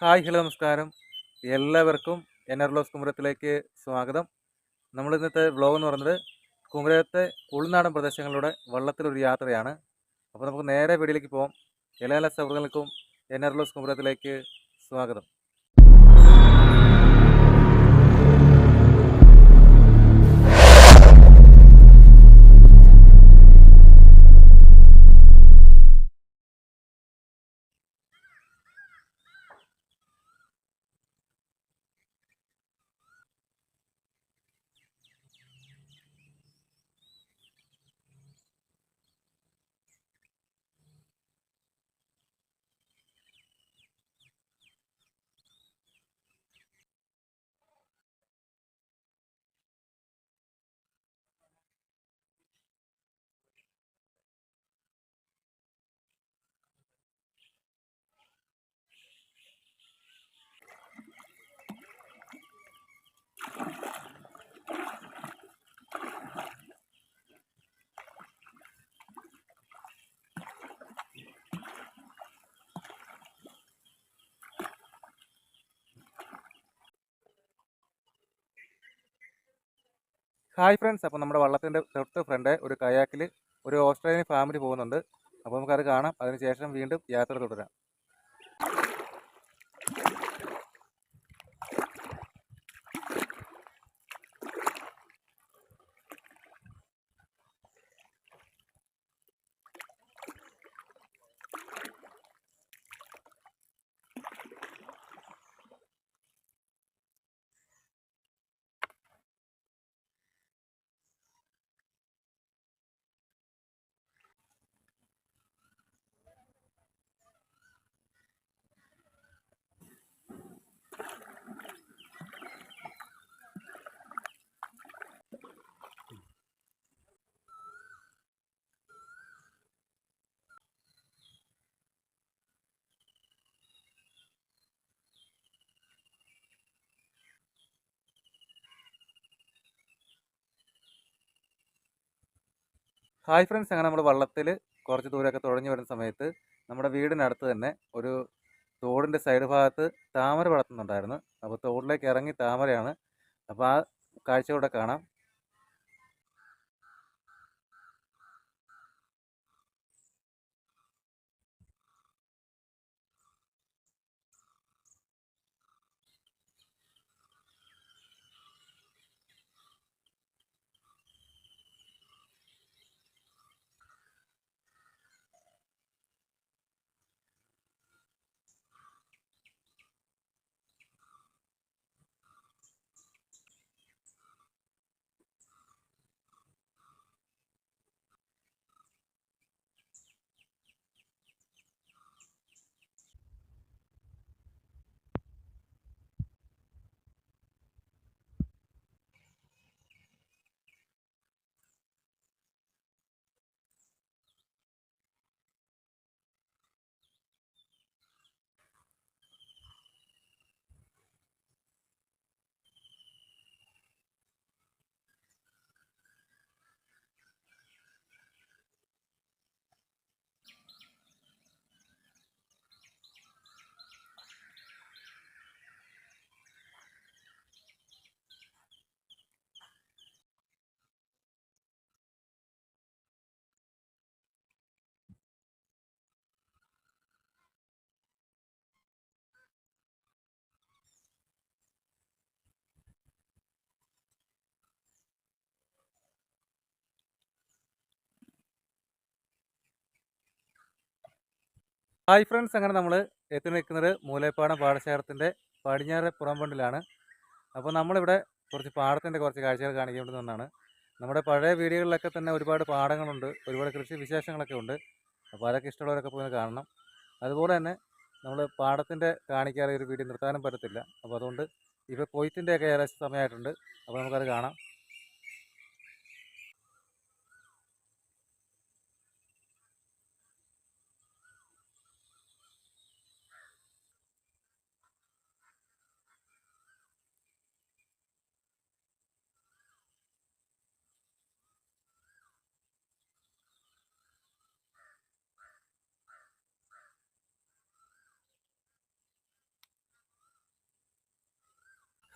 Hi hello നമസ്കാരം. എല്ലാവർക്കും എനർലോസ് കുമരത്തിലേക്ക് സ്വാഗതം. നമ്മൾ ഇന്നത്തെ വ്ലോഗ് എന്ന് പറയുന്നത് കുമരത്തെ ഉൾനാടൻ പ്രദേശങ്ങളിലൂടെ വള്ളത്തിലൊരു യാത്രയാണ്. അപ്പോൾ നമുക്ക് നേരെ വീടിലേക്ക് പോകാം എല്ലാ എല്ലാ സൗഹൃദങ്ങൾക്കും എനർലോസ് കുമരത്തിലേക്ക് സ്വാഗതം. ഹായ് ഫ്രണ്ട്സ് അപ്പോൾ നമ്മുടെ വള്ളത്തിന്റെ തൊട്ട് ഫ്രണ്ട് ഒരു കയാക്കിൽ ഒരു ഓസ്ട്രേലിയൻ ഫാമിലി പോകുന്നുണ്ട്. അപ്പോൾ നമുക്കത് കാണാം. അതിനുശേഷം വീണ്ടും യാത്ര തുടരാം. ഹായ് ഫ്രണ്ട്സ് അങ്ങനെ നമ്മൾ വള്ളത്തിൽ കുറച്ച് ദൂരമൊക്കെ തുഴഞ്ഞു വരുന്ന സമയത്ത് നമ്മുടെ വീടിനടുത്ത് തന്നെ ഒരു തോടിന്റെ സൈഡ് ഭാഗത്ത് താമര വളർത്തുന്നുണ്ടായിരുന്നു. അപ്പോൾ തോടിലേക്ക് ഇറങ്ങി താമരയാണ്. അപ്പോൾ ആ കാഴ്ച കാണാം. ഹായ് ഫ്രണ്ട്സ് അങ്ങനെ നമ്മൾ എത്തി നിൽക്കുന്നത് മൂലേപ്പാടം പാടശേഖരത്തിന്റെ പടിഞ്ഞാറ് പുറംപണ്ടിലാണ്. അപ്പോൾ നമ്മളിവിടെ കുറച്ച് പാടത്തിന്റെ കുറച്ച് കാഴ്ചകൾ വേണ്ടി നമ്മുടെ പഴയ വീടുകളിലൊക്കെ തന്നെ ഒരുപാട് പാടങ്ങളുണ്ട് ഒരുപാട് കൃഷി വിശേഷങ്ങളൊക്കെ ഉണ്ട്. അപ്പോൾ അതൊക്കെ ഇഷ്ടമുള്ളവരൊക്കെ പോയി കാണണം. അതുപോലെ തന്നെ നമ്മൾ പാടത്തിന്റെ കാണിക്കാതെ ഒരു വീഡിയോ നിർത്താനും പറ്റത്തില്ല. അപ്പോൾ അതുകൊണ്ട് ഇപ്പോൾ കൊയ്ത്തിന്റെയൊക്കെ ഏകദേശം സമയമായിട്ടുണ്ട്. അപ്പോൾ നമുക്കത് കാണാം.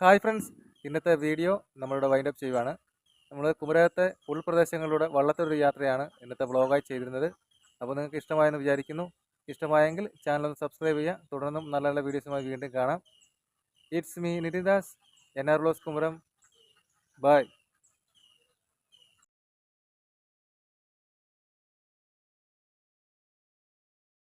ഹായ് ഫ്രണ്ട്സ് ഇന്നത്തെ വീഡിയോ നമ്മളിവിടെ വൈൻഡപ്പ് ചെയ്യുവാണ്. നമ്മൾ കുമരകത്തെ ഉൾപ്രദേശങ്ങളിലൂടെ ഒരു യാത്രയാണ് ഇന്നത്തെ വ്ളോഗായി ചെയ്തിരുന്നത്. അപ്പോൾ നിങ്ങൾക്ക് ഇഷ്ടമായെന്ന് വിചാരിക്കുന്നു. ഇഷ്ടമായെങ്കിൽ ചാനൽ ഒന്ന് സബ്സ്ക്രൈബ് ചെയ്യുക. തുടർന്നും നല്ല നല്ല വീഡിയോസുമായി വീണ്ടും കാണാം. It's me Nithidas N R blogs Kumaram by